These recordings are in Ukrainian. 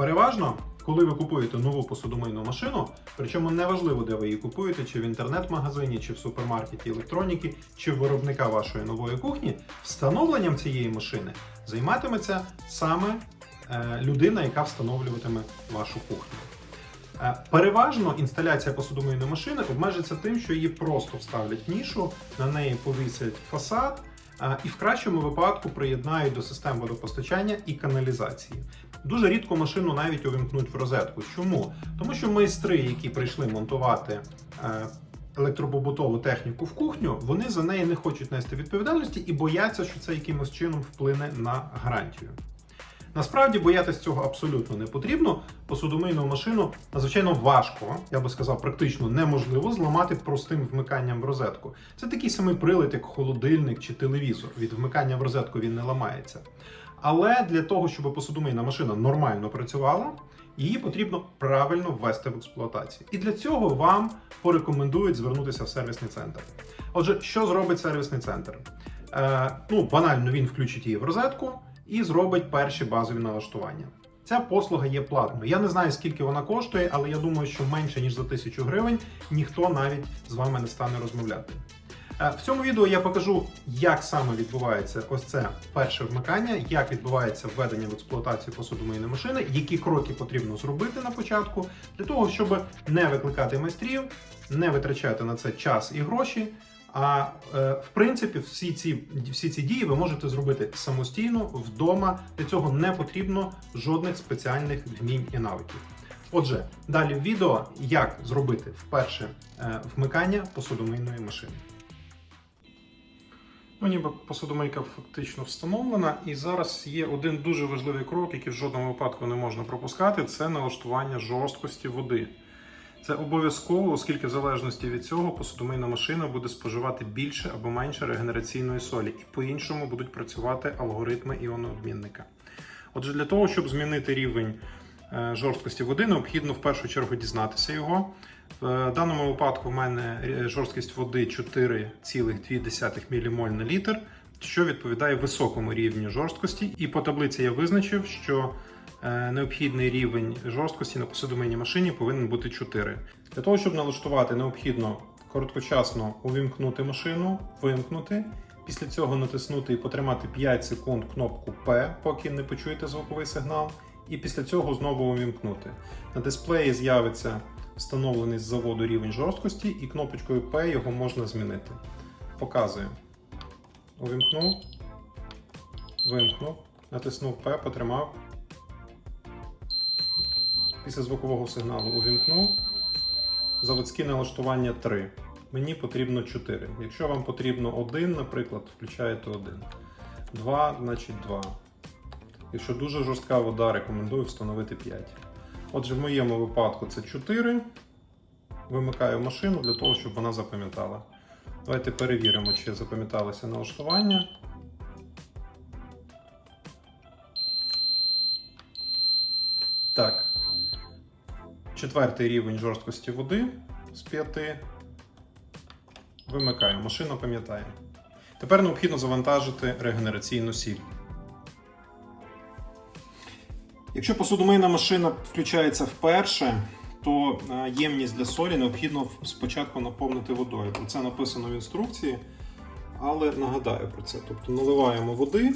Переважно, коли ви купуєте нову посудомийну машину, причому неважливо, де ви її купуєте, чи в інтернет-магазині, чи в супермаркеті електроніки, чи в виробника вашої нової кухні, встановленням цієї машини займатиметься саме е, людина, яка встановлюватиме вашу кухню. Е, Переважно інсталяція посудомийної машини обмежиться тим, що її просто вставлять в нішу, на неї повісять фасад, і в кращому випадку приєднають до систем водопостачання і каналізації. Дуже рідко машину навіть увімкнуть в розетку. Чому? Тому що майстри, які прийшли монтувати електропобутову техніку в кухню, вони за неї не хочуть нести відповідальності і бояться, що це якимось чином вплине на гарантію. Насправді боятись цього абсолютно не потрібно. Посудомийну машину надзвичайно важко, я би сказав, практично неможливо зламати простим вмиканням в розетку. Це такий самий прилад, як холодильник чи телевізор. Від вмикання в розетку він не ламається. Але для того, щоб посудомийна машина нормально працювала, її потрібно правильно ввести в експлуатацію. І для цього вам порекомендують звернутися в сервісний центр. Отже, що зробить сервісний центр? Е, ну, банально він включить її в розетку і зробить перші базові налаштування. Ця послуга є платною. Я не знаю, скільки вона коштує, але я думаю, що менше ніж за тисячу гривень ніхто навіть з вами не стане розмовляти. Е, В цьому відео я покажу, як саме відбувається ось це перше вмикання, як відбувається введення в експлуатацію посудомийної машини, які кроки потрібно зробити на початку для того, щоб не викликати майстрів, не витрачати на це час і гроші. А е, в принципі, всі ці, всі ці дії ви можете зробити самостійно вдома. Для цього не потрібно жодних спеціальних вмінь і навиків. Отже, далі відео, як зробити вперше е, вмикання посудомийної машини. Ну, ніби посудомийка фактично встановлена, і зараз є один дуже важливий крок, який в жодному випадку не можна пропускати: це налаштування жорсткості води. Це обов'язково, оскільки в залежності від цього посудомийна машина буде споживати більше або менше регенераційної солі, і по-іншому будуть працювати алгоритми іонообмінника. Отже, для того, щоб змінити рівень е, жорсткості води, необхідно в першу чергу дізнатися його. В даному випадку в мене е, жорсткість води 4,2 ммоль на літр, що відповідає високому рівню жорсткості. І по таблиці я визначив, що е, необхідний рівень жорсткості на посудомийній машині повинен бути 4. Для того, щоб налаштувати, необхідно короткочасно увімкнути машину, вимкнути. Після цього натиснути і потримати 5 секунд кнопку P, поки не почуєте звуковий сигнал. І після цього знову увімкнути. На дисплеї з'явиться встановлений з заводу рівень жорсткості, і кнопочкою P його можна змінити. Показую. Увімкнув, вимкнув, натиснув P, потримав. Після звукового сигналу увімкнув. Заводські налаштування 3. Мені потрібно 4. Якщо вам потрібно 1, наприклад, включаєте 1. 2, значить 2. Якщо дуже жорстка вода, рекомендую встановити 5. Отже, в моєму випадку це 4. Вимикаю машину для того, щоб вона запам'ятала. Давайте перевіримо, чи запам'яталося налаштування. Четвертий рівень жорсткості води з 5. Вимикаю. Машина пам'ятає. Тепер необхідно завантажити регенераційну сіль. Якщо посудомийна машина включається вперше, то е, ємність для солі необхідно спочатку наповнити водою. Про це написано в інструкції, але нагадаю про це. Тобто наливаємо води.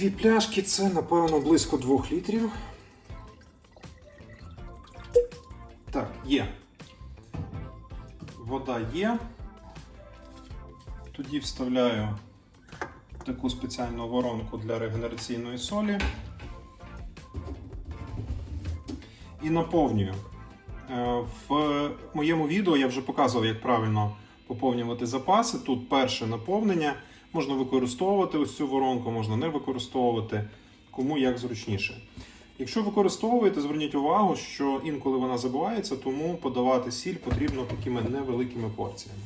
Дві пляшки це, напевно, близько 2 літрів. Так, є. Вода є. Тоді вставляю таку спеціальну воронку для регенераційної солі і наповнюю. Е, В моєму відео я вже показував, як правильно поповнювати запаси. Тут перше наповнення. Можна використовувати ось цю воронку, можна не використовувати, кому як зручніше. Якщо використовуєте, зверніть увагу, що інколи вона забувається, тому подавати сіль потрібно такими невеликими порціями.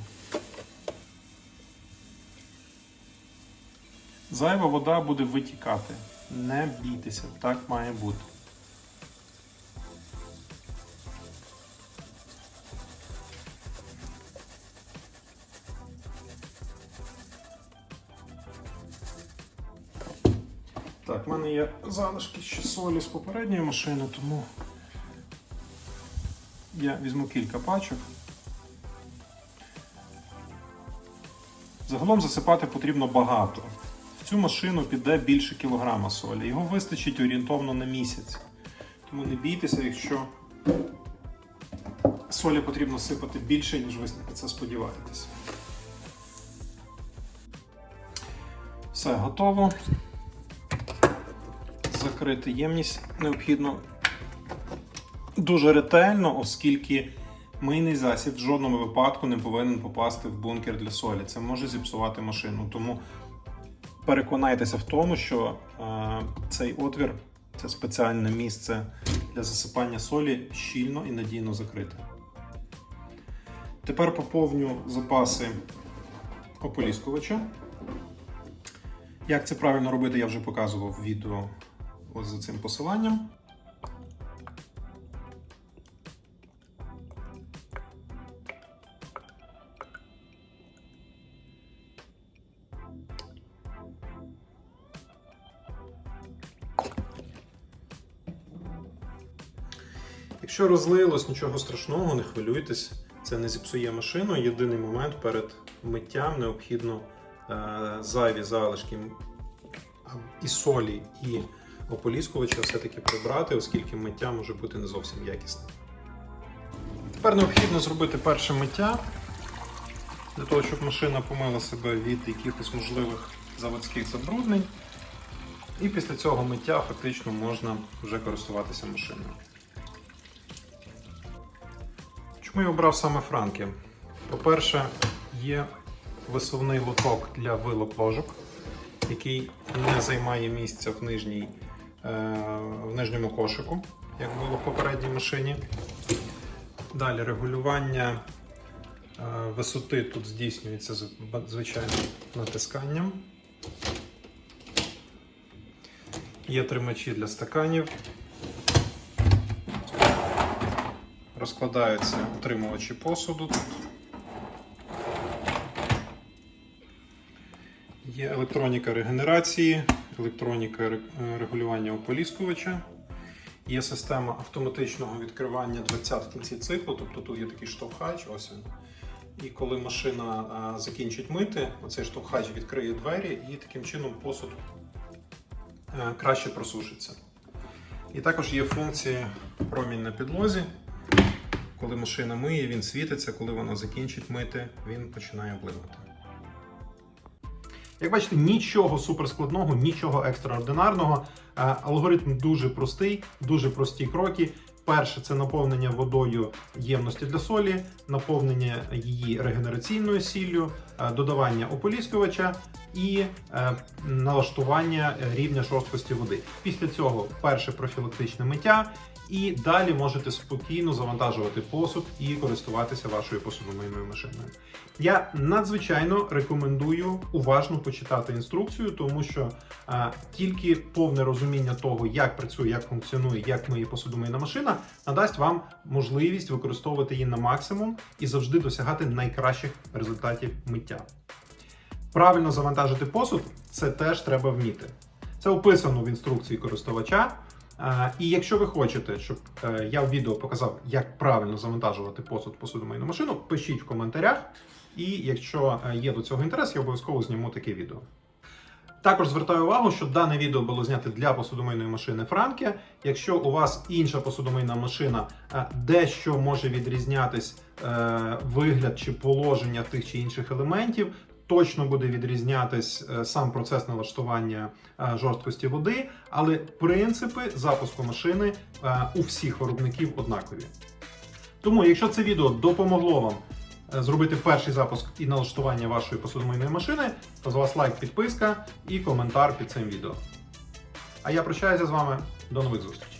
Зайва вода буде витікати. Не бійтеся, так має бути. Є залишки ще солі з попередньої машини, тому я візьму кілька пачок. Загалом засипати потрібно багато. В цю машину піде більше кілограма солі. Його вистачить орієнтовно на місяць. Тому не бійтеся, якщо солі потрібно сипати більше, ніж ви на це сподіваєтесь. Все готово. Закрити ємність необхідно дуже ретельно, оскільки мийний засіб в жодному випадку не повинен попасти в бункер для солі. Це може зіпсувати машину. Тому переконайтеся в тому, що е, цей отвір це спеціальне місце для засипання солі щільно і надійно закрите. Тепер поповню запаси ополіскувача. Як це правильно робити, я вже показував в відео ось за цим посиланням. Якщо розлилось, нічого страшного, не хвилюйтесь, це не зіпсує машину. Єдиний момент перед миттям необхідно е, зайві залишки і солі, і ополіскувача все-таки прибрати, оскільки миття може бути не зовсім якісним. Тепер необхідно зробити перше миття для того, щоб машина помила себе від якихось можливих заводських забруднень. І після цього миття фактично можна вже користуватися машиною. Чому я обрав саме франки? По-перше, є висувний лоток для вилок ложок, який не займає місця в, нижній, в нижньому кошику, як було в попередній машині. Далі регулювання е, висоти тут здійснюється з- звичайно натисканням. Є тримачі для стаканів. Розкладаються утримувачі посуду. Є електроніка регенерації, електроніка регулювання ополіскувача. Є система автоматичного відкривання 20 в кінці циклу, тобто тут є такий штовхач, ось він. І коли машина закінчить мити, оцей штовхач відкриє двері і таким чином посуд е, краще просушиться. І також є функція промінь на підлозі. Коли машина миє, він світиться, коли вона закінчить мити, він починає блимати. Як бачите, нічого суперскладного, нічого екстраординарного. Е, Алгоритм дуже простий, дуже прості кроки. Перше це наповнення водою ємності для солі, наповнення її регенераційною сіллю, е, додавання ополіскувача і е, налаштування рівня жорсткості води. Після цього перше профілактичне миття, і далі можете спокійно завантажувати посуд і користуватися вашою посудомийною машиною. Я надзвичайно рекомендую уважно почитати інструкцію, тому що е, тільки повне розуміння того, як працює, як функціонує, як миє посудомийна машина, надасть вам можливість використовувати її на максимум і завжди досягати найкращих результатів миття. Правильно завантажити посуд це теж треба вміти. Це описано в інструкції користувача. І якщо ви хочете, щоб е, я в відео показав, як правильно завантажувати посуд посудомийну машину, пишіть в коментарях. І якщо е, є до цього інтерес, я обов'язково зніму таке відео. Також звертаю увагу, що дане відео було знято для посудомийної машини Франке. Якщо у вас інша посудомийна машина, е, дещо може відрізнятись вигляд чи положення тих чи інших елементів, точно буде відрізнятись е, сам процес налаштування е, жорсткості води, але принципи запуску машини е, у всіх виробників однакові. Тому, якщо це відео допомогло вам зробити перший запуск і налаштування вашої посудомийної машини, то з вас лайк, підписка і коментар під цим відео. А я прощаюся з вами. До нових зустрічей.